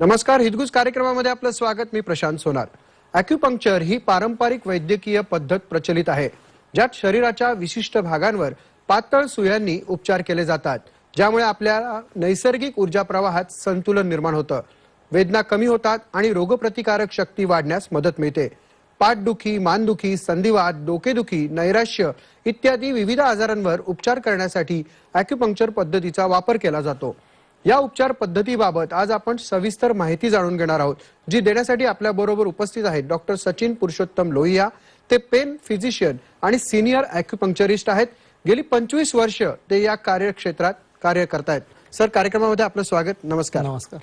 नमस्कार हितगुज कार्यक्रमामध्ये आपलं स्वागत. मी प्रशांत सोनार. अॅक्युपंक्चर ही पारंपरिक वैद्यकीय पद्धत प्रचलित आहे ज्यात शरीराच्या विशिष्ट भागांवर पातळ सुयांनी उपचार केले जातात ज्यामुळे आपल्या नैसर्गिक ऊर्जा प्रवाहात संतुलन निर्माण होतं. वेदना कमी होतात आणि रोगप्रतिकारक शक्ती वाढण्यास मदत मिळते. पाठदुखी मानदुखी संधिवात डोकेदुखी नैराश्य इत्यादी विविध आजारांवर उपचार करण्यासाठी अॅक्युपंक्चर पद्धतीचा वापर केला जातो. या उपचार पद्धतीबाबत आज आपण सविस्तर माहिती जाणून घेणार आहोत जी देण्यासाठी आपल्या बरोबर उपस्थित आहेत डॉक्टर सचिन पुरुषोत्तम लोहिया ते पेन फिजिशियन आणि सिनियर अॅक्युपंक्चरिस्ट आहेत. गेली पंचवीस वर्ष ते या कार्यक्षेत्रात कार्य करतायत. सर कार्यक्रमामध्ये आपलं स्वागत नमस्कार. नमस्कार.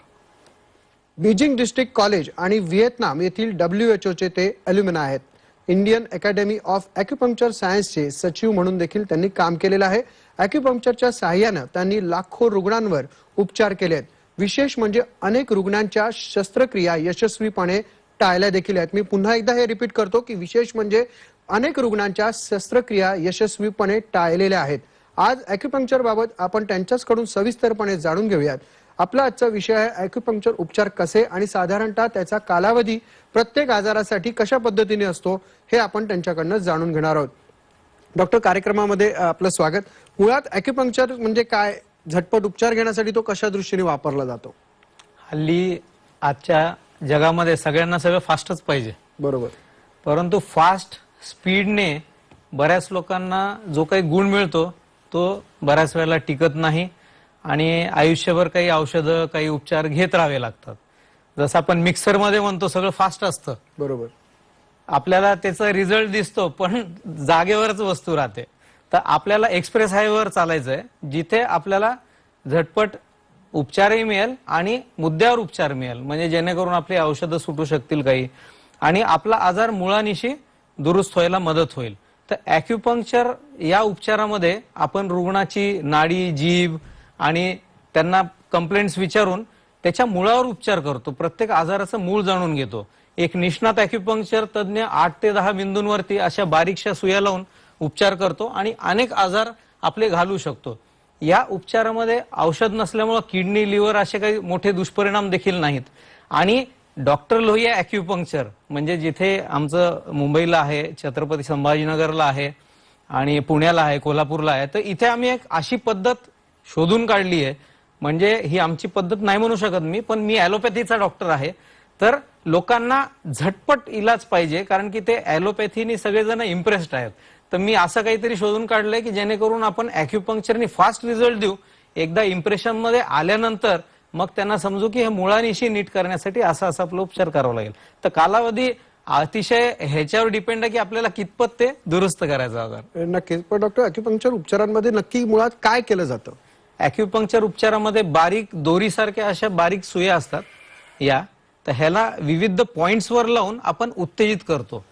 बीजिंग डिस्ट्रिक्ट कॉलेज आणि व्हिएतनाम येथील डब्ल्यू एच चे ते अल्युमिना आहेत. इंडियन अकॅडमी ऑफ अॅक्युपंक्चर सायन्सचे सचिव म्हणून देखील त्यांनी काम केलेलं आहे. अॅक्युपंक्चरच्या सहाय्यानं त्यांनी लाखो रुग्णांवर उपचार केले आहेत विशेष म्हणजे अनेक रुग्णांच्या शस्त्रक्रिया यशस्वीपणे टाळल्या देखील आहेत. मी पुन्हा एकदा हे रिपीट करतो की विशेष म्हणजे अनेक रुग्णांच्या शस्त्रक्रिया यशस्वीपणे टाळलेल्या आहेत. आज अॅक्युपंक्चर बाबत आपण त्यांच्याचकडून सविस्तरपणे जाणून घेऊयात. आपला आजचा विषय आहे अॅक्युपंक्चर उपचार कसे आणि साधारणतः त्याचा कालावधी प्रत्येक आजारासाठी कशा पद्धतीने असतो हे आपण त्यांच्याकडनं जाणून घेणार आहोत. डॉक्टर कार्यक्रमामध्ये आपलं स्वागत. मुळात अॅक्युपंक्चर म्हणजे काय? झटपट उपचार घेण्यासाठी तो कशा दृष्टीने वापरला जातो? हल्ली आजच्या जगामध्ये सगळ्यांना सगळं फास्टच पाहिजे. बरोबर. परंतु फास्ट स्पीडने बऱ्याच लोकांना जो काही गुण मिळतो तो बऱ्याच वेळेला टिकत नाही. आणि आयुष्यभर काही औषधं काही उपचार घेत राहावे लागतात. जसं आपण मिक्सरमध्ये म्हणतो सगळं फास्ट असतं. बरोबर. आपल्याला त्याचा रिझल्ट दिसतो पण जागेवरच वस्तू राहते. तर आपल्याला एक्सप्रेस हायवेवर चालायचंय जिथे आपल्याला झटपट उपचारही मिळेल आणि मुद्द्यावर उपचार मिळेल. म्हणजे जेणेकरून आपली औषधं सुटू शकतील काही. आणि आपला आजार मुळानिशी दुरुस्त व्हायला मदत होईल. तर अॅक्युपंक्चर या उपचारामध्ये आपण रुग्णाची नाडी जीभ आणि त्यांना कंप्लेंट्स विचारून त्याच्या मुळावर उपचार करतो. प्रत्येक आजाराचं मूळ जाणून घेतो. एक निष्णात अॅक्युपंक्चर तज्ज्ञ आठ ते दहा बिंदूंवरती अशा बारीकशा सुया लावून उपचार करतो आणि अनेक आजार आपले घालू शकतो. या उपचारामध्ये औषध नसल्यामुळे किडनी लिव्हर असे काही मोठे दुष्परिणाम देखील नाहीत. आणि डॉक्टर लोहिया अॅक्युपंक्चर म्हणजे जिथे आमचं मुंबईला आहे छत्रपती संभाजीनगरला आहे आणि पुण्याला आहे कोल्हापूरला आहे तर इथे आम्ही एक अशी पद्धत शोधून काढली आहे. म्हणजे ही आमची पद्धत नाही म्हणू शकत मी पण मी ॲलोपॅथीचा डॉक्टर आहे. तर लोकांना झटपट इलाज पाहिजे कारण की ते ॲलोपॅथीनी सगळेजण इम्प्रेस्ड आहेत. तर मी असं काहीतरी शोधून काढलंय की जेणेकरून आपण अॅक्युपंक्चरनी फास्ट रिझल्ट देऊ. एकदा इम्प्रेशनमध्ये आल्यानंतर मग त्यांना समजू की हे मुळानिशी नीट करण्यासाठी असा असा आपला उपचार करावा लागेल. तर कालावधी अतिशय ह्याच्यावर डिपेंड आहे की आपल्याला कितपत ते दुरुस्त करायचं आजार नक्कीच. पण डॉक्टर अॅक्युपंक्चर उपचारांमध्ये नक्की मुळात काय केलं जातं? ॲक्युपंक्चर उपचारामध्ये बारीक दोरीसारख्या अशा बारीक सुया असतात. या तर ह्याला विविध पॉईंट्सवर लावून आपण उत्तेजित करतो.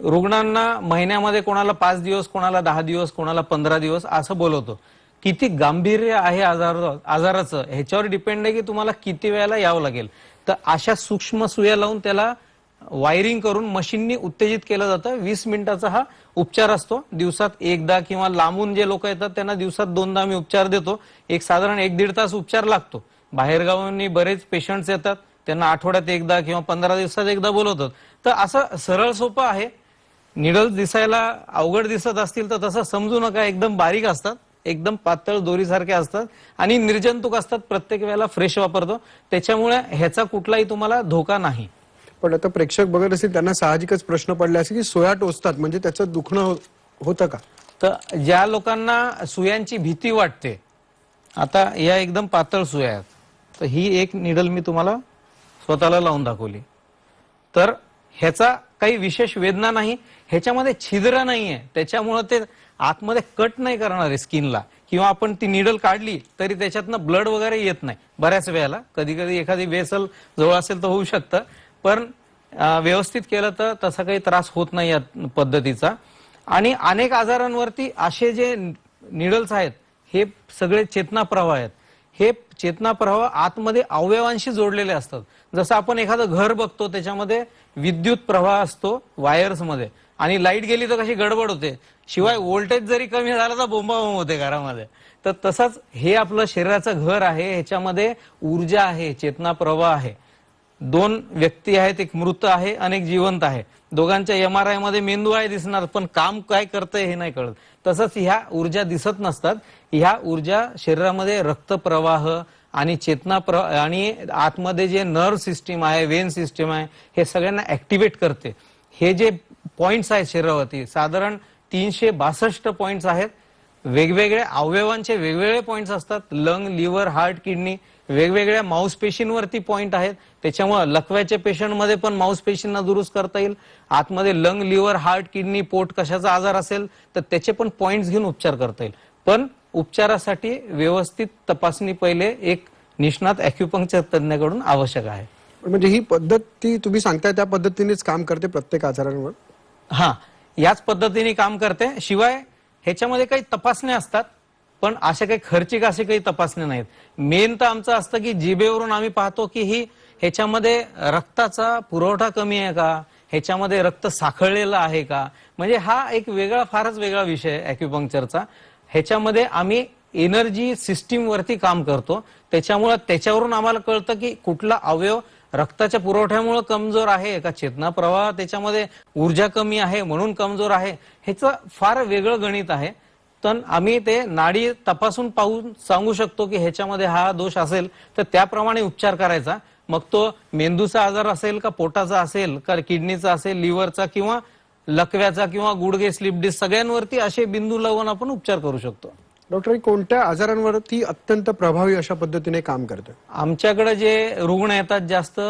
रुग्णांना महिन्यामध्ये कोणाला पाच दिवस कोणाला दहा दिवस कोणाला पंधरा दिवस असं बोलवतो. किती गांभीर्य आहे आजार आजाराचं ह्याच्यावर डिपेंड आहे की तुम्हाला किती वेळेला यावं लागेल. तर अशा सूक्ष्म सुया लावून त्याला वायरिंग करून मशीननी उत्तेजित केलं जातं. वीस मिनिटाचा हा उपचार असतो. दिवसात एकदा किंवा लांबून जे लोक येतात त्यांना दिवसात दोनदा आम्ही उपचार देतो. एक साधारण एक दीड तास उपचार लागतो. बाहेरगावांनी बरेच पेशंट्स येतात त्यांना आठवड्यात एकदा किंवा पंधरा दिवसात एकदा बोलवतात. तर असं सरळ सोपं आहे. निडल्स दिसायला अवघड दिसत असतील तर तसं समजू नका. एकदम बारीक असतात. एकदम पातळ दोरीसारखे असतात. आणि निर्जंतुक असतात. प्रत्येक वेळेला फ्रेश वापरतो. त्याच्यामुळे ह्याचा कुठलाही तुम्हाला धोका नाही. पण आता प्रेक्षक बघत असतील त्यांना साहजिकच प्रश्न पडले असेल की सोया टोचतात म्हणजे त्याचं दुखणं हो- होतं का? तर ज्या लोकांना सुयांची भीती वाटते आता या एकदम पातळ सुया आहेत. तर ही एक निडल मी तुम्हाला स्वतःला लावून दाखवली. तर ह्याचा काही विशेष वेदना नाही ह्याच्यामध्ये छिद्र नाहीये. त्याच्यामुळे ते आतमध्ये कट नाही करणार आहे स्किनला. किंवा आपण ती निडल काढली तरी त्याच्यातनं ब्लड वगैरे येत नाही. बऱ्याच वेळेला. कधी कधी एखादी वेसल जवळ असेल तर होऊ शकतं. पण व्यवस्थित केलं तर तसा काही त्रास होत नाही या पद्धतीचा. आणि अनेक आजारांवरती असे जे निडल्स आहेत हे सगळे चेतना प्रवाह आहेत. हे चेतना प्रवाह आतमध्ये अवयवांशी जोडलेले असतात. जसं आपण एखादं घर बघतो त्याच्यामध्ये विद्युत प्रवाह असतो वायर्समध्ये. आणि लाइट गेली तर कशी गडबड होते. शिवाय व्होल्टेज जरी कमी झाला तर बोंबाबोंब होते घरामध्ये. तर तसंच हे आपलं शरीराचं घर आहे ह्याच्यामध्ये ऊर्जा आहे चेतना प्रवाह आहे. दोन व्यक्ती आहेत एक मृत आहे आणि एक जिवंत आहे. दोघांच्या एम आर आयमध्ये मेंदू आहे दिसणार पण काम काय करतंय हे नाही कळत. तसंच ह्या ऊर्जा दिसत नसतात. ह्या ऊर्जा शरीरामध्ये रक्तप्रवाह आणि चेतना प्र आणि आतमध्ये जे नर्व्ह सिस्टीम आहे वेन सिस्टीम आहे हे सगळ्यांना ऍक्टिव्हेट करते. हे जे पॉइंट्स आहेत शरीरावरती साधारण तीनशे बासष्ट पॉइंट्स आहेत. वेगवेगळ्या अवयवांचे वेगवेगळे पॉइंट्स असतात. Lung liver heart kidney. वेगवेगळ्या मांसपेशींवरती पॉइंट आहेत. त्याच्यामुळे लकव्याच्या पेशंटमध्ये पण मांसपेशींना दुरुस्त करता येईल. आतमध्ये लंग लिव्हर हार्ट किडनी पोट कशाचा आजार असेल तर त्याचे पण पॉइंट्स घेऊन उपचार करता येईल. पण उपचारासाठी व्यवस्थित तपासणी पहिले एक निष्णात अॅक्युपंक्चर तज्ञाकडून आवश्यक आहे. म्हणजे ही पद्धत ती तुम्ही सांगताय त्या पद्धतीनेच काम करते प्रत्येक आजारांवर? हा. याच पद्धतीने काम करते. शिवाय ह्याच्यामध्ये काही तपासण्या असतात. पण अशा काही खर्चिक असे काही तपासण्या नाहीत. मेन तर आमचं असतं की जिबेवरून आम्ही पाहतो की ही ह्याच्यामध्ये रक्ताचा पुरवठा कमी आहे का? ह्याच्यामध्ये रक्त साखळलेलं आहे का? म्हणजे हा एक वेगळा फारच वेगळा विषय अॅक्युपंक्चरचा ह्याच्यामध्ये आम्ही एनर्जी सिस्टीमवरती काम करतो. त्याच्यामुळं त्याच्यावरून आम्हाला कळतं की कुठला अवयव रक्ताच्या पुरवठ्यामुळे कमजोर आहे का? चेतना प्रवाह त्याच्यामध्ये ऊर्जा कमी आहे म्हणून कमजोर आहे. ह्याचं फार वेगळं गणित आहे. तर आम्ही ते नाडी तपासून पाहून सांगू शकतो की ह्याच्यामध्ये हा दोष असेल तर त्याप्रमाणे उपचार करायचा. मग तो मेंदूचा आजार असेल का पोटाचा असेल का किडनीचा असेल लिव्हरचा किंवा लकव्याचा किंवा गुडघे स्लिप डिस्क सगळ्यांवरती असे बिंदू लावून आपण उपचार करू शकतो. डॉक्टर कोणत्या आजारांवरती अत्यंत प्रभावी अशा पद्धतीने काम करते? आमच्याकडे जे रुग्ण येतात जास्त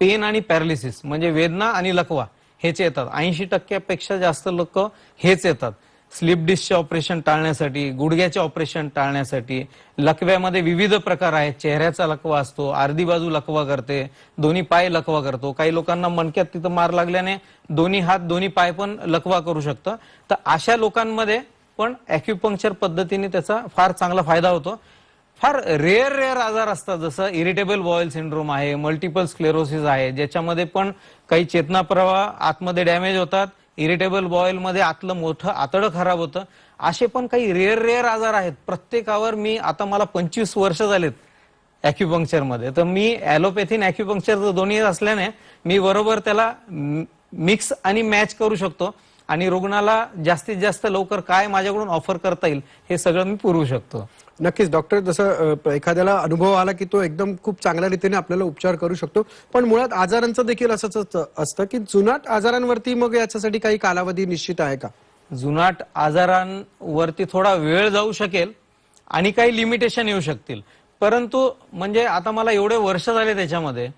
पेन आणि पॅरालिसिस म्हणजे वेदना आणि लकवा हेच येतात. ऐंशी टक्क्यापेक्षा जास्त लोक हेच येतात. स्लिप डिस्कचे ऑपरेशन टाळण्यासाठी गुडघ्याचे ऑपरेशन टाळण्यासाठी लकव्यामध्ये विविध प्रकार आहेत. चेहऱ्याचा लकवा असतो अर्धी बाजू लकवा करते दोन्ही पाय लकवा करतो. काही लोकांना मणक्यात तिथं मार लागल्याने दोन्ही हात दोन्ही पाय पण लकवा करू शकतं. तर अशा लोकांमध्ये पण अॅक्युपंक्चर पद्धतीने त्याचा फार चांगला फायदा होतो. फार रेअर रेअर आजार असतात. जसं इरिटेबल बॉईल सिंड्रोम आहे मल्टिपल स्क्लेरोसिस आहे ज्याच्यामध्ये पण काही चेतना प्रवाह आतमध्ये डॅमेज होतात. इरिटेबल बॉईल मध्ये आतलं मोठं आतडं खराब होतं. असे पण काही रेअर रेअर आजार आहेत. प्रत्येकावर मी आता मला पंचवीस वर्ष झालेत अॅक्युपंक्चरमध्ये. तर मी ॲलोपॅथीन अॅक्युपंक्चर दोन्ही असल्याने मी बरोबर त्याला मिक्स आणि मॅच करू शकतो. आणि रुग्णाला जास्तीत जास्त लवकर काय माझ्याकडून ऑफर करता येईल हे सगळं मी पुरवू शकतो. नक्कीच डॉक्टर जसं एखाद्याला अनुभव आला की तो एकदम खूप चांगल्या रीतीने आपल्याला उपचार करू शकतो. पण मुळात आजारांचं देखील असंच असतं- असतं की जुनाट आजारांवरती मग याच्यासाठी काही कालावधी निश्चित आहे का? जुनाट आजारांवरती थोडा वेळ जाऊ शकेल आणि काही लिमिटेशन येऊ शकतील. परंतु म्हणजे आता मला एवढे वर्ष झाले त्याच्यामध्ये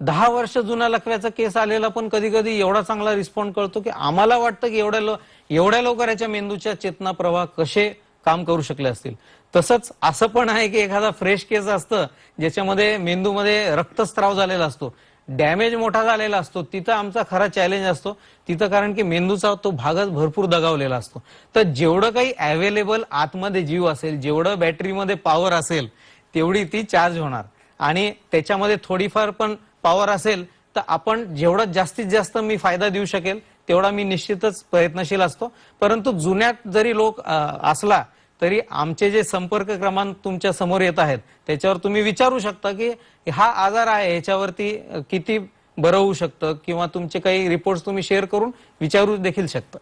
दहा वर्ष जुना लकव्याचा केस आलेला पण कधी कधी एवढा चांगला रिस्पॉन्ड कळतो की आम्हाला वाटतं की एवढ्या एवढ्या लवकर याच्या मेंदूच्या चेतना प्रवाह कसे काम करू शकले असतील. तसंच असं पण आहे की एखादा फ्रेश केस असतं ज्याच्यामध्ये मेंदूमध्ये रक्तस्त्राव झालेला असतो डॅमेज मोठा झालेला असतो तिथं आमचा खरा चॅलेंज असतो. तिथं कारण की मेंदूचा तो भागच भरपूर दगावलेला असतो. तर जेवढं काही अवेलेबल आतमध्ये जीव असेल जेवढं बॅटरीमध्ये पॉवर असेल तेवढी ती चार्ज होणार. आणि त्याच्यामध्ये थोडीफार पण पॉवर असेल तर आपण जेवढं जास्तीत जास्त मी फायदा देऊ शकेल तेवढा मी निश्चितच प्रयत्नशील असतो. परंतु जुन्यात जरी लोक असला तरी आमचे जे संपर्क क्रमांक तुमच्यासमोर येत आहेत त्याच्यावर तुम्ही विचारू शकता की हा आजार आहे ह्याच्यावरती किती बरं होऊ शकतं किंवा तुमचे काही रिपोर्ट तुम्ही शेअर करून विचारू देखील शकता.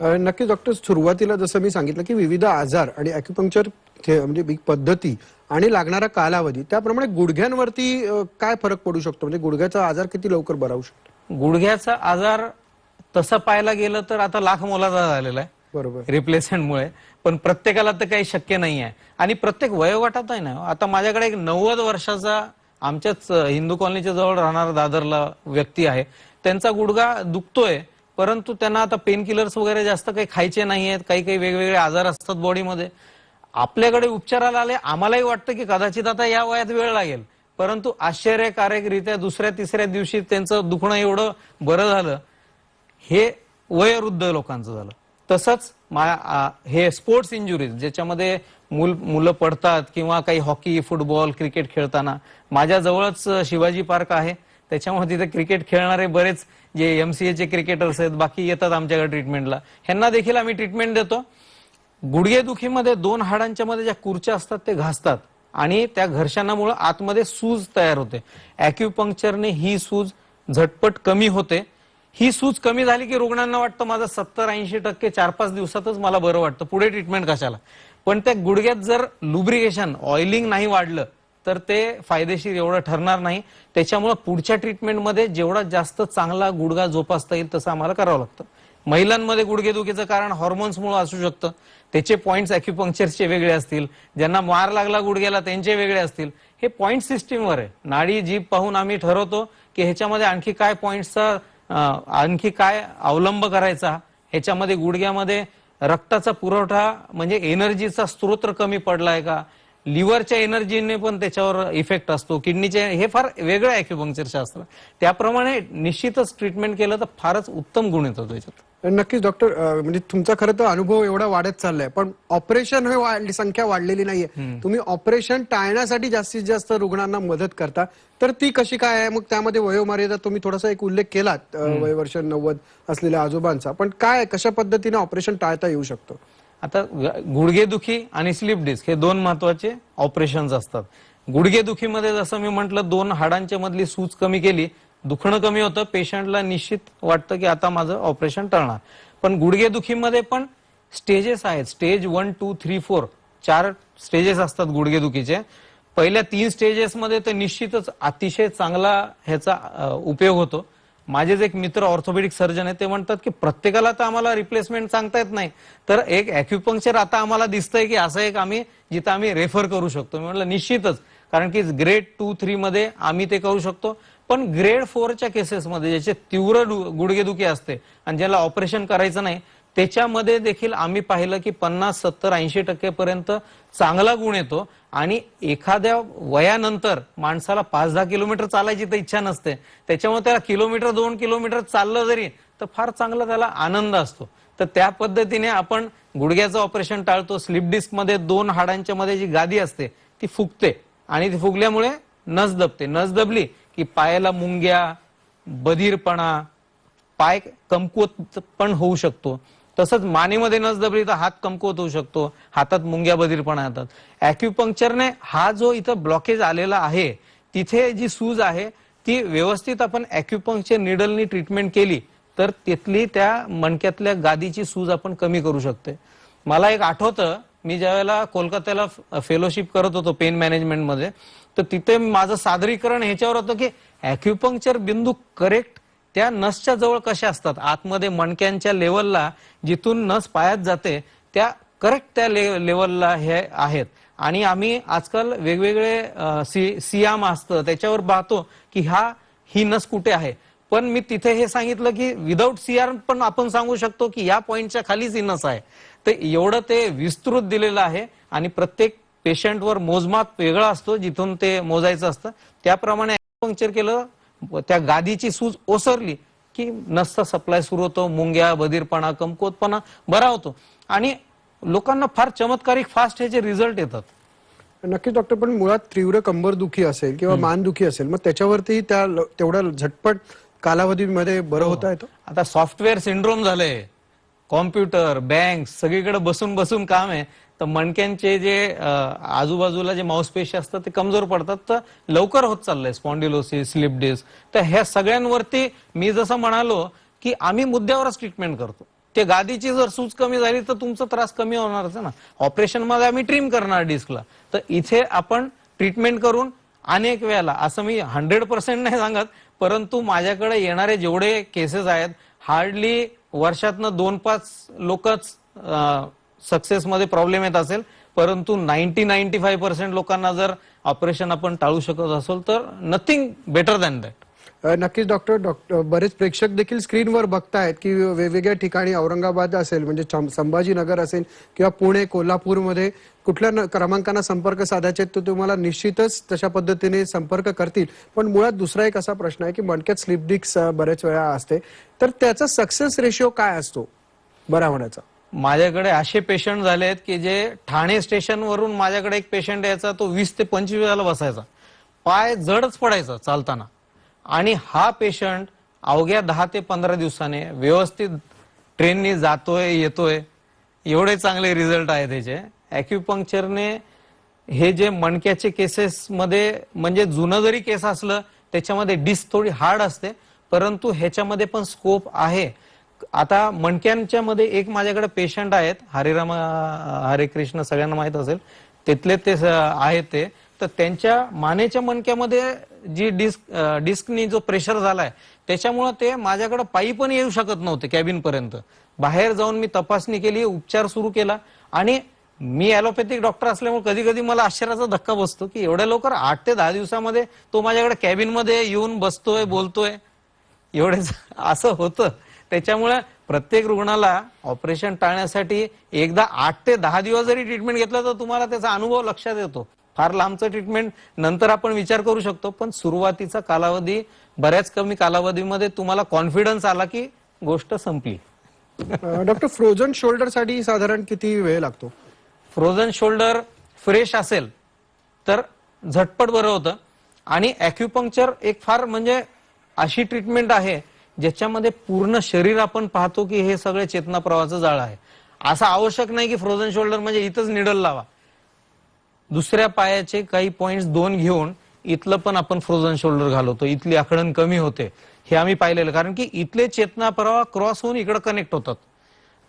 अ, नक्कीच डॉक्टर सुरुवातीला जसं मी सांगितलं की विविध आजार आणि अॅक्युपंक्चर म्हणजे पद्धती आणि लागणारा कालावधी त्याप्रमाणे गुडघ्यांवरती काय फरक पडू शकतो? म्हणजे गुडघ्याचा आजार किती लवकर बरा होऊ शकतो? गुडघ्याचा आजार तसं पाहायला गेलं तर आता लाख मोलाचा झालेला आहे. बरोबर. रिप्लेसमेंटमुळे पण प्रत्येकाला तर काही शक्य नाही आहे आणि प्रत्येक वयोगटात आहे ना आता माझ्याकडे एक नव्वद वर्षाचा आमच्याच हिंदू कॉलनीच्या जवळ राहणारा दादरला व्यक्ती आहे. त्यांचा गुडघा दुखतोय परंतु त्यांना आता पेन किलर्स वगैरे जास्त काही खायचे नाही आहेत काही काही वेगवेगळे आजार असतात बॉडीमध्ये आपल्याकडे उपचाराला आले आम्हालाही वाटतं की कदाचित आता या वयात वेळ लागेल. परंतु आश्चर्यकारकरित्या दुसऱ्या तिसऱ्या दिवशी त्यांचं दुखणं एवढं बरं झालं. हे वयोवृद्ध लोकांचं झालं. तसंच हे स्पोर्ट्स इंजुरीज ज्याच्यामध्ये मुल मुलं पडतात किंवा काही हॉकी फुटबॉल क्रिकेट खेळताना. माझ्या जवळच शिवाजी पार्क आहे. त्याच्यामुळे तिथे क्रिकेट खेळणारे बरेच जे एमसीएचे क्रिकेटर्स आहेत बाकी येतात आमच्याकडे ट्रीटमेंटला ह्यांना देखील आम्ही ट्रीटमेंट देतो. गुडघेदुखीमध्ये दोन हाडांच्या मध्ये ज्या कुर्च्या असतात ते घासतात. आणि त्या घर्षणामुळे आतमध्ये सूज तयार होते. अॅक्युपंक्चरने ही सूज झटपट कमी होते. ही सूज कमी झाली की रुग्णांना वाटतं माझं सत्तर ऐंशी टक्के चार पाच दिवसातच मला बरं वाटतं. पुढे ट्रीटमेंट कशाला? पण त्या गुडघ्यात जर लुब्रिकेशन ऑइलिंग नाही वाढलं तर ते फायदेशीर एवढं ठरणार नाही. त्याच्यामुळे पुढच्या ट्रीटमेंटमध्ये जेवढा जास्त चांगला गुडघा जोपासता येईल तसं आम्हाला करावं लागतं. महिलांमध्ये गुडघेदुखीचं कारण हॉर्मोन्समुळे असू शकतं. त्याचे पॉईंट्स अॅक्युपंक्चरचे वेगळे असतील. ज्यांना मार लागला गुडघ्याला त्यांचे वेगळे असतील. हे पॉईंट सिस्टीमवर आहे. नाडी जीभ पाहून आम्ही ठरवतो की ह्याच्यामध्ये आणखी काय पॉईंट्सचा आणखी काय अवलंब करायचा? ह्याच्यामध्ये गुडघ्यामध्ये रक्ताचा पुरवठा म्हणजे एनर्जीचा स्त्रोत कमी पडलाय का? लिव्हरच्या एनर्जीने पण त्याच्यावर इफेक्ट असतो. किडनीचे हे फार वेगळं अॅक्युपंक्चर शास्त्र. त्याप्रमाणे निश्चितच ट्रीटमेंट केलं तर फारच उत्तम गुण येतो त्याच्यात. नक्कीच डॉक्टर म्हणजे तुमचा खरं तर अनुभव एवढा वाढत चाललाय. पण ऑपरेशन हे संख्या वाढलेली नाहीये. तुम्ही ऑपरेशन टाळण्यासाठी जास्तीत जास्त रुग्णांना मदत करता. तर ती कशी काय आहे? मग त्यामध्ये वयोमर्यादा तुम्ही थोडासा एक उल्लेख केलात वयवर्ष नव्वद असलेल्या आजोबांचा. पण काय कशा पद्धतीने ऑपरेशन टाळता येऊ शकतं? आता गुडघेदुखी आणि स्लिप डिस्क हे दोन महत्त्वाचे ऑपरेशन्स असतात. गुडघेदुखीमध्ये जसं मी म्हटलं दोन हाडांच्या मधली सूज कमी केली दुखणं कमी होतं पेशंटला निश्चित वाटतं की आता माझं ऑपरेशन टळणार. पण गुडघेदुखीमध्ये पण स्टेजेस आहेत. Stage one two three four चार स्टेजेस असतात गुडघेदुखीचे. पहिल्या तीन स्टेजेसमध्ये तर निश्चितच अतिशय चांगला ह्याचा उपयोग होतो. माझेच एक मित्र ऑर्थोपेडिक सर्जन आहे ते म्हणतात की प्रत्येकाला तर आम्हाला रिप्लेसमेंट सांगता येत नाही. तर एक अॅक्युपंक्चर आता आम्हाला दिसतंय की असं एक आम्ही जिथं आम्ही रेफर करू शकतो. मी म्हटलं निश्चितच. कारण की ग्रेड टू थ्री मध्ये आम्ही ते करू शकतो. पण ग्रेड फोरच्या केसेसमध्ये ज्याचे तीव्र गुडघेदुखी असते आणि ज्याला ऑपरेशन करायचं नाही त्याच्यामध्ये देखील आम्ही पाहिलं की पन्नास सत्तर ऐंशी टक्केपर्यंत चांगला गुण येतो आणि एखाद्या वयानंतर माणसाला पाच दहा किलोमीटर चालायची तर इच्छा नसते. त्याच्यामुळे त्याला किलोमीटर दोन किलोमीटर चाललं जरी तर फार चांगला त्याला आनंद असतो. तर त्या पद्धतीने आपण गुडघ्याचं ऑपरेशन टाळतो. स्लिप डिस्कमध्ये दोन हाडांच्या मध्ये जी गादी असते ती फुगते आणि ती फुगल्यामुळे नस दबते. नस दबली की पायाला मुंग्या बधीरपणा पाय कमकुवत पण होऊ शकतो. तसंच मानेमध्ये नस दबली तर हात कमकुवत होऊ शकतो. हातात मुंग्या बधीरपणा येतात. अॅक्युपंक्चरने हा जो इथं ब्लॉकेज आलेला आहे तिथे जी सूज आहे ती व्यवस्थित आपण अॅक्युपंक्चर निडलनी ट्रीटमेंट केली तर तिथली त्या मणक्यातल्या गादीची सूज आपण कमी करू शकते मला एक आठवतं मी ज्यावेळेला कोलकात्याला फेलोशिप करत होतो पेन मॅनेजमेंटमध्ये तर तिथे माझं सादरीकरण ह्याच्यावर होतं की अॅक्युपंक्चर बिंदू करेक्ट त्या नसच्या जवळ कशा असतात? आतमध्ये मणक्यांच्या लेवलला जिथून नस पायात जाते त्या करेक्ट त्या ले- लेवलला हे आहेत. आणि आम्ही आजकाल वेगवेगळे सी सियाम असतं त्याच्यावर पाहतो की हा ही नस कुठे आहे? पण मी तिथे हे सांगितलं की विदाऊट सीआर पण आपण सांगू शकतो की या पॉईंटच्या खालीच ही नस आहे. तर एवढं ते विस्तृत दिलेलं आहे आणि प्रत्येक पेशंटवर मोजमाप वेगळा असतो जिथून ते मोजायचं असतं. त्याप्रमाणे पंक्चर केलं त्या गादीची सूज ओसरली की नसचा सप्लाय सुरू होतो मुंग्या बधीरपणा कमकुवतपणा बरा होतो. आणि लोकांना फार चमत्कारिक फास्ट ह्याचे रिझल्ट येतात. नक्कीच डॉक्टर पण मुळात तीव्र कंबरदुखी असेल किंवा मानदुखी असेल मग त्याच्यावरती त्या तेवढ्या झटपट कालावधीमध्ये बरं होता येतं? आता सॉफ्टवेअर सिंड्रोम झालंय. कॉम्प्युटर बँक सगळीकडे बसून बसून काम आहे. तर मणक्यांचे जे आजूबाजूला जे मांसपेशी असतात ते कमजोर पडतात. तर लवकर होत चाललंय स्पॉन्डिलोसिस स्लिप डिस्क तर ह्या सगळ्यांवरती मी जसं म्हणालो की आम्ही मुद्द्यावरच ट्रीटमेंट करतो. ते गादीची जर सूज कमी झाली तर तुमचा त्रास कमी होणारच ना. ऑपरेशनमध्ये आम्ही ट्रिम करणार डिस्कला. तर इथे आपण ट्रीटमेंट करून अनेक वेळेला असं मी हंड्रेड पर्सेंट नाही सांगत परंतु माझ्याकडे येणारे जेवढे केसेस आहेत हार्डली वर्षातनं दोन पाच लोकच सक्सेसमध्ये प्रॉब्लेम येत असेल परंतु नाईन्टी नाईन्टी फाईव्ह पर्सेंट लोकांना जर ऑपरेशन आपण टाळू शकत असेल तर नथिंग बेटर दॅन दॅट नक्कीच डॉक्टर डॉक्टर बरेच प्रेक्षक देखील स्क्रीनवर बघतायत की वेगवेगळ्या ठिकाणी औरंगाबाद असेल म्हणजे संभाजीनगर असेल किंवा पुणे कोल्हापूरमध्ये कुठल्या न- क्रमांकांना संपर्क साधायचे आहेत, तर तुम्हाला निश्चितच तशा पद्धतीने संपर्क करतील. पण मुळात दुसरा एक असा प्रश्न आहे की मणक्यात स्लिप डिक्स बऱ्याच वेळा असते. तर त्याचा सक्सेस रेशिओ काय असतो? बरा होण्याचा माझ्याकडे असे पेशंट झाले आहेत की जे ठाणे स्टेशनवरून माझ्याकडे एक पेशंट यायचा तो वीस ते पंचवीस वेळाला बसायचा. पाय जडच पडायचा चालताना. आणि हा पेशंट अवघ्या दहा ते पंधरा दिवसाने व्यवस्थित ट्रेननी जातोय येतोय. एवढे चांगले रिझल्ट आहे त्याचे ॲक्युपंक्चरने हे जे मणक्याचे केसेसमध्ये म्हणजे जुनं जरी केस असलं त्याच्यामध्ये डिस्क थोडी हार्ड असते परंतु ह्याच्यामध्ये पण स्कोप आहे. आता मणक्यांच्या मध्ये एक माझ्याकडे पेशंट आहेत. हरिराम हरे कृष्ण सगळ्यांना माहीत असेल. तिथले ते आहेत ते. तर त्यांच्या मानेच्या मणक्यामध्ये जी डिस्क डिस्कनी जो प्रेशर झालाय त्याच्यामुळे ते माझ्याकडे पायी पण येऊ शकत नव्हते कॅबिन पर्यंत. बाहेर जाऊन मी तपासणी केली उपचार सुरू केला. आणि मी ॲलोपॅथिक डॉक्टर असल्यामुळे कधी कधी मला आश्चर्याचा धक्का बसतो की एवढ्या लवकर आठ ते दहा दिवसामध्ये तो माझ्याकडे कॅबिनमध्ये येऊन बसतोय बोलतोय. एवढेच. असं होतं. त्याच्यामुळे प्रत्येक रुग्णाला ऑपरेशन टाळण्यासाठी एकदा आठ ते दहा दिवस जरी ट्रीटमेंट घेतलं तर तुम्हाला त्याचा अनुभव लक्षात येतो. फार लांबचं ट्रीटमेंट नंतर आपण विचार करू शकतो पण सुरुवातीचा कालावधी बऱ्याच कमी कालावधीमध्ये तुम्हाला कॉन्फिडन्स आला की गोष्ट संपली. डॉक्टर फ्रोझन शोल्डरसाठी साधारण किती वेळ लागतो? फ्रोझन शोल्डर फ्रेश असेल तर झटपट बरं होतं. आणि अॅक्युपंक्चर एक फार म्हणजे अशी ट्रीटमेंट आहे ज्याच्यामध्ये पूर्ण शरीर आपण पाहतो की हे सगळे चेतना प्रवाहाचं जाळ आहे. असं आवश्यक नाही की फ्रोझन शोल्डर म्हणजे इथंच निडल लावा. दुसऱ्या पायाचे काही पॉइंट दोन घेऊन इथलं पण आपण फ्रोझन शोल्डर घालवतो. इथली आखडण कमी होते. हे आम्ही पाहिलेलं. कारण की इथले चेतना प्रवाह क्रॉस होऊन इकडे कनेक्ट होतात.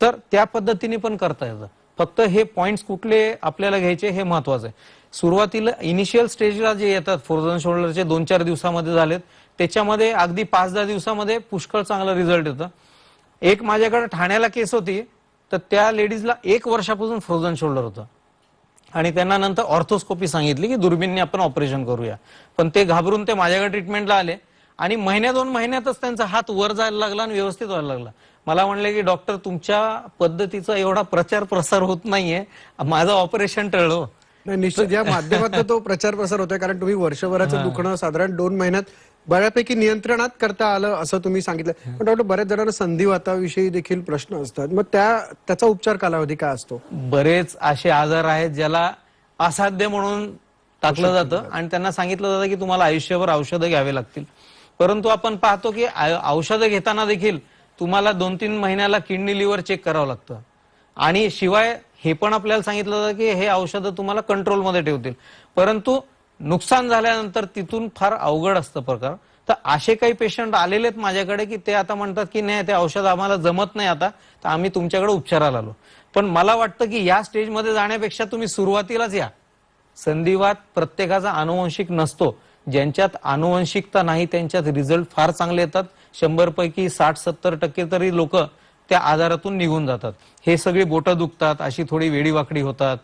तर त्या पद्धतीने पण करता येतं. फक्त हे पॉइंट्स कुठले आपल्याला घ्यायचे हे महत्वाचं आहे. सुरुवातीला इनिशियल स्टेजला जे येतात फ्रोझन शोल्डरचे दोन चार दिवसामध्ये झालेत त्याच्यामध्ये अगदी पाच दहा दिवसामध्ये पुष्कळ चांगला रिझल्ट येतं. एक माझ्याकडे ठाण्याला केस होती तर त्या लेडीजला एक वर्षापासून फ्रोझन शोल्डर होतं. आणि त्यांना नंतर ऑर्थोस्कोपी सांगितली की दुर्बीनने आपण ऑपरेशन करूया. पण ते घाबरून ते माझ्याकडे ट्रीटमेंटला आले. आणि महिन्या दोन महिन्यातच त्यांचा हात वर जायला लागला आणि व्यवस्थित व्हायला लागला. मला म्हणले की डॉक्टर तुमच्या पद्धतीचा एवढा प्रचार प्रसार होत नाहीये. माझं ऑपरेशन टळलो. निश्चित. या माध्यमातून तो प्रचार प्रसार होतोय कारण तुम्ही वर्षभराचं दुखणं साधारण दोन महिन्यात बऱ्यापैकी नियंत्रणात करता आलं असं तुम्ही सांगितलं. पण डॉक्टर बऱ्याच जणांना संधिवाताविषयी देखील प्रश्न असतात. मग त्या त्याचा उपचार कालावधी काय असतो? बरेच असे आजार आहेत ज्याला असाध्य म्हणून टाकलं जातं आणि त्यांना सांगितलं जातं की तुम्हाला आयुष्यभर औषधं घ्यावे लागतील. परंतु आपण पाहतो की औषधं घेताना देखील तुम्हाला दोन तीन महिन्याला किडनी लिव्हर चेक करावं लागतं. आणि शिवाय हे पण आपल्याला सांगितलं जातं की हे औषधं तुम्हाला कंट्रोलमध्ये ठेवतील. परंतु नुकसान झाल्यानंतर तिथून फार अवघड असतं प्रकार तर असे काही पेशंट आलेले आहेत माझ्याकडे की ते आता म्हणतात की नाही ते औषध आम्हाला जमत नाही आता तर आम्ही तुमच्याकडे उपचाराला आलो. पण मला वाटतं की या स्टेजमध्ये जाण्यापेक्षा तुम्ही सुरुवातीलाच या. संधिवात प्रत्येकाचा अनुवंशिक नसतो. ज्यांच्यात अनुवंशिकता नाही त्यांच्यात रिझल्ट फार चांगले येतात. शंभर पैकी साठ सत्तर टक्के तरी लोक त्या आजारातून निघून जातात. हे सगळे बोटं दुखतात अशी थोडी वेडीवाकडी होतात.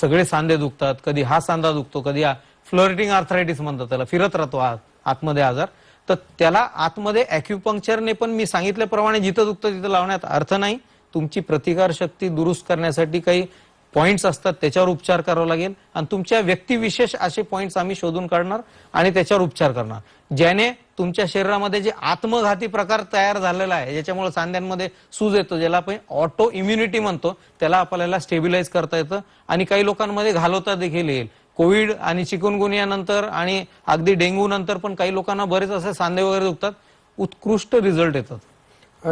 सगळे सांधे दुखतात. कधी हा सांधा दुखतो कधी फ्लोरिटिंग आर्थरायटिस म्हणतात त्याला फिरत राहतो आत- आतमध्ये आजार. तर त्याला आतमध्ये अॅक्युपंक्चरने पण मी सांगितल्याप्रमाणे जिथं दुखतं तिथं लावण्यात अर्थ नाही. तुमची प्रतिकार शक्ती दुरुस्त करण्यासाठी काही पॉइंट्स असतात त्याच्यावर उपचार करावा लागेल. आणि तुमच्या व्यक्तिविशेष असे पॉइंट्स आम्ही शोधून काढणार आणि त्याच्यावर उपचार करणार. ज्याने तुमच्या शरीरामध्ये जे आत्मघाती प्रकार तयार झालेला आहे ज्याच्यामुळे सांध्यांमध्ये सूज येतो ज्याला आपण ऑटो इम्युनिटी म्हणतो त्याला आपल्याला स्टेबिलाईज करता येतं आणि काही लोकांमध्ये घालवता देखील येईल. कोविड आणि चिकनगुनिया नंतर आणि अगदी डेंग्यू नंतर पण काही लोकांना बरेच असे सांधे वगैरे दुखतात. उत्कृष्ट रिझल्ट येतात.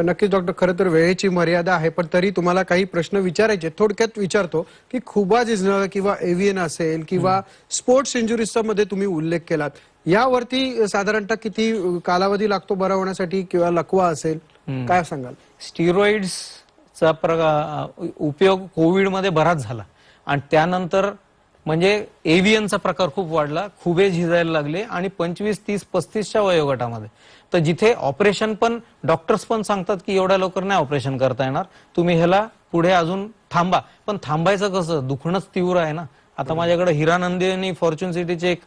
नक्कीच डॉक्टर खरं तर वेळेची मर्यादा आहे पण तरी तुम्हाला काही प्रश्न विचारायचे थोडक्यात विचारतो की खुबा झिजणं किंवा एव्हियन असेल किंवा स्पोर्ट्स इंजुरीजचा मध्ये तुम्ही उल्लेख केलात. यावरती साधारणतः किती कालावधी लागतो बरा होण्यासाठी किंवा लकवा असेल? काय सांगाल? स्टिरॉइड्सचा प्रकार उपयोग कोविडमध्ये बराच झाला. आणि त्यानंतर म्हणजे एव्हियनचा प्रकार खूप वाढला खुबे झिजायला लागले आणि पंचवीस तीस पस्तीसच्या वयोगटामध्ये. तर जिथे ऑपरेशन पण डॉक्टर्स पण सांगतात की एवढ्या लवकर नाही ऑपरेशन करता येणार. तुम्ही ह्याला पुढे अजून थांबा. पण थांबायचं कसं? दुखणंच तीव्र आहे ना. आता माझ्याकडे हिरानंदी आणि फॉर्च्युन सिटीचे एक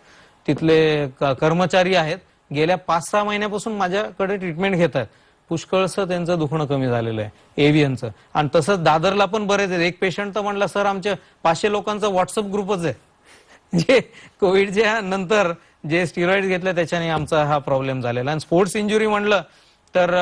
तिथले कर्मचारी आहेत. गेल्या पाच सहा महिन्यापासून माझ्याकडे ट्रीटमेंट घेत आहेत. पुष्कळसं त्यांचं दुखणं कमी झालेलं आहे एव्हीएनचं आणि तसंच दादरला पण बरेच आहेत. एक पेशंट तर म्हणला सर आमच्या पाचशे लोकांचा व्हॉट्सअप ग्रुपच आहे. जे कोविडच्या नंतर जे स्टिरॉइड घेतले त्याच्याने आमचा हा प्रॉब्लेम झालेला. आणि स्पोर्ट्स इंजुरी म्हणलं तर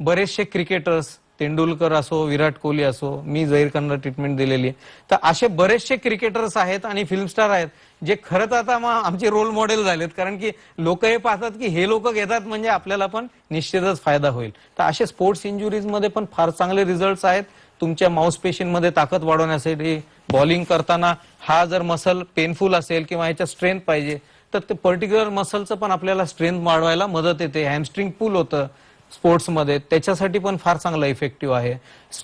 बरेचसे क्रिकेटर्स तेंडुलकर असो विराट कोहली असो मी झहीर खानला ट्रीटमेंट दिलेली आहे. तर असे बरेचसे क्रिकेटर्स आहेत आणि फिल्म स्टार आहेत जे खरंच आता मग आमचे रोल मॉडेल झालेत. कारण की लोक हे पाहतात की हे लोक घेतात म्हणजे आपल्याला पण निश्चितच फायदा होईल. तर असे स्पोर्ट्स इंजुरीजमध्ये पण फार चांगले रिझल्ट आहेत. तुमच्या मांसपेशींमध्ये ताकद वाढवण्यासाठी बॉलिंग करताना हा जर मसल पेनफुल असेल किंवा ह्याच्या स्ट्रेंथ पाहिजे तर ते पर्टिक्युलर मसलचं पण आपल्याला स्ट्रेंथ वाढवायला मदत येते. हॅमस्ट्रिंग पूल होतं. स्पोर्ट्समध्ये त्याच्यासाठी पण फार चांगला इफेक्टिव्ह आहे.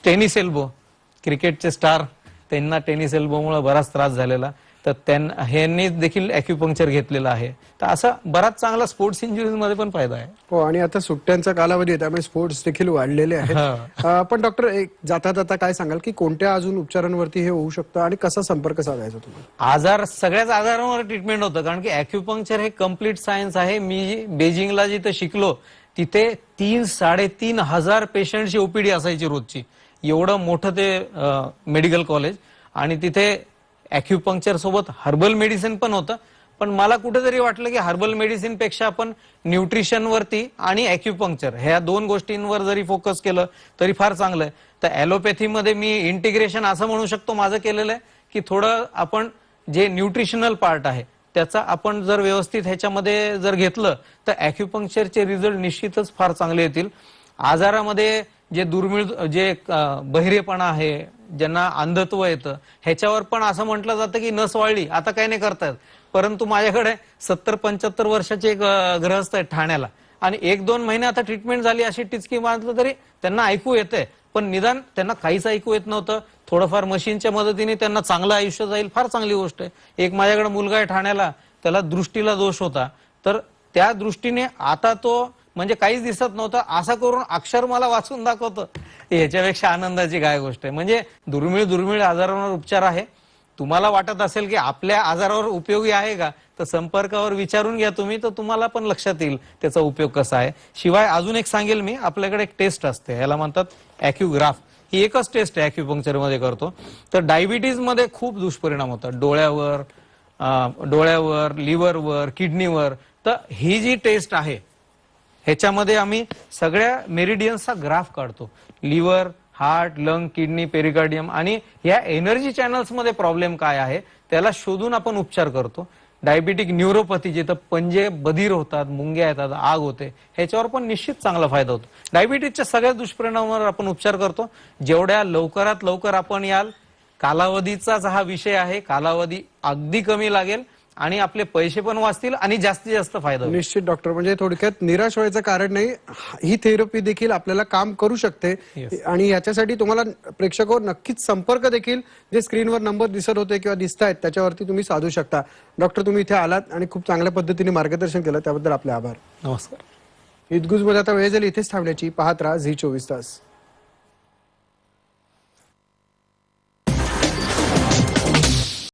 टेनिस एल्बो क्रिकेटचे स्टार त्यांना टेनिस एल्बोमुळे बराच त्रास झालेला. तर त्यांना ह्यांनी देखील अॅक्युपंक्चर घेतलेलं आहे. तर असा बराच चांगला स्पोर्ट्स इंजुरीजमध्ये पण फायदा आहे. हो आणि आता सुट्ट्यांचा कालावधी आहे त्यामुळे स्पोर्ट्स देखील वाढलेले आहेत. पण डॉक्टर एक जाता जाता काय सांगाल की कोणत्या अजून उपचारांवरती हे होऊ शकतं आणि कसा संपर्क साधायचा तुम्हाला आजार सगळ्याच आजारांवर ट्रीटमेंट होतं कारण की अॅक्युपंक्चर हे कंप्लीट सायन्स आहे. मी बेजिंगला जिथे शिकलो तिथे तीन साडेतीन हजार पेशंटची ओपीडी असायची रोजची. एवढं मोठं ते मेडिकल कॉलेज. आणि तिथे अॅक्युपंक्चर सोबत हर्बल मेडिसिन पण होतं. पण मला कुठेतरी वाटलं की हर्बल मेडिसिनपेक्षा आपण न्यूट्रिशनवरती आणि अॅक्युपंक्चर ह्या दोन गोष्टींवर जरी फोकस केलं तरी फार चांगलं आहे. तर ॲलोपॅथीमध्ये मी इंटिग्रेशन असं म्हणू शकतो माझं केलेलं आहे की थोडं आपण जे न्यूट्रिशनल पार्ट आहे त्याचा आपण जर व्यवस्थित ह्याच्यामध्ये जर घेतलं तर अॅक्युपंक्चरचे रिझल्ट निश्चितच फार चांगले येतील. आजारामध्ये जे दुर्मिळ जे बहिरेपणा आहे ज्यांना अंधत्व येतं ह्याच्यावर पण असं म्हटलं जातं की नस वाळली आता काही नाही करतायत परंतु माझ्याकडे सत्तर पंच्याहत्तर वर्षाचे एक ग्रहस्थ आहे आहेत ठाण्याला. आणि एक दोन महिने आता ट्रीटमेंट झाली अशी टिचकी मानलं तरी त्यांना ऐकू येते पण निदान त्यांना काहीच ऐकू येत नव्हतं. थोडंफार मशीनच्या मदतीने त्यांना चांगलं आयुष्य जाईल फार चांगली गोष्ट आहे. एक माझ्याकडे मुलगा आहे ठाण्याला त्याला दृष्टीला दोष होता. तर त्या दृष्टीने आता तो म्हणजे काहीच दिसत नव्हतं. असं करून अक्षर मला वाचून दाखवतं. याच्यापेक्षा आनंदाची काय गोष्ट आहे? म्हणजे दुर्मिळ दुर्मिळ आजारांवर उपचार आहे. तुम्हाला वाटत असेल की आपल्या आजारावर उपयोगी आहे का? तर संपर्कावर विचारून घ्या तुम्ही तर तुम्हाला पण लक्षात येईल त्याचा उपयोग कसा आहे. शिवाय अजून एक सांगेल मी आपल्याकडे एक टेस्ट असते. ह्याला म्हणतात अॅक्युग्राफ ही एकच टेस्ट आहे मध्ये करतो. तर डायबिटीजमध्ये खूप दुष्परिणाम होतात. डोळ्यावर डोळ्यावर लिव्हरवर किडनीवर तर ही जी टेस्ट आहे ह्याच्यामध्ये आम्ही सगळ्या मेरिडियन्सचा ग्राफ काढतो. Liver heart lung kidney pericardium आणि या एनर्जी चॅनल्समध्ये प्रॉब्लेम काय आहे त्याला शोधून आपण उपचार करतो. डायबिटिक न्यूरोपॅथी जिथं पंजे बधीर होतात मुंग्या येतात आग होते ह्याच्यावर पण निश्चित चांगला फायदा होतो. डायबिटीजच्या सगळ्या दुष्परिणामावर आपण उपचार करतो. जेवढ्या लवकरात लवकर आपण याल कालावधीचाच हा विषय आहे. कालावधी अगदी कमी लागेल. आणि आपले पैसे पण वाचतील आणि जास्तीत जास्त फायदा होईल. निश्चित डॉक्टर. म्हणजे थोडक्यात निराश व्हायचं कारण नाही ही थेरपी देखील आपल्याला काम करू शकते. आणि याच्यासाठी तुम्हाला प्रेक्षकावर नक्कीच संपर्क देखील जे स्क्रीनवर नंबर दिसत होते किंवा दिसत आहेत त्याच्यावरती तुम्ही साधू शकता. डॉक्टर तुम्ही इथे आलात आणि खूप चांगल्या पद्धतीने मार्गदर्शन केलं त्याबद्दल आपले आभार. नमस्कार. मध्ये आता वेळ झाली इथेच थांबण्याची. पाहत राहा झी चोवीस तास.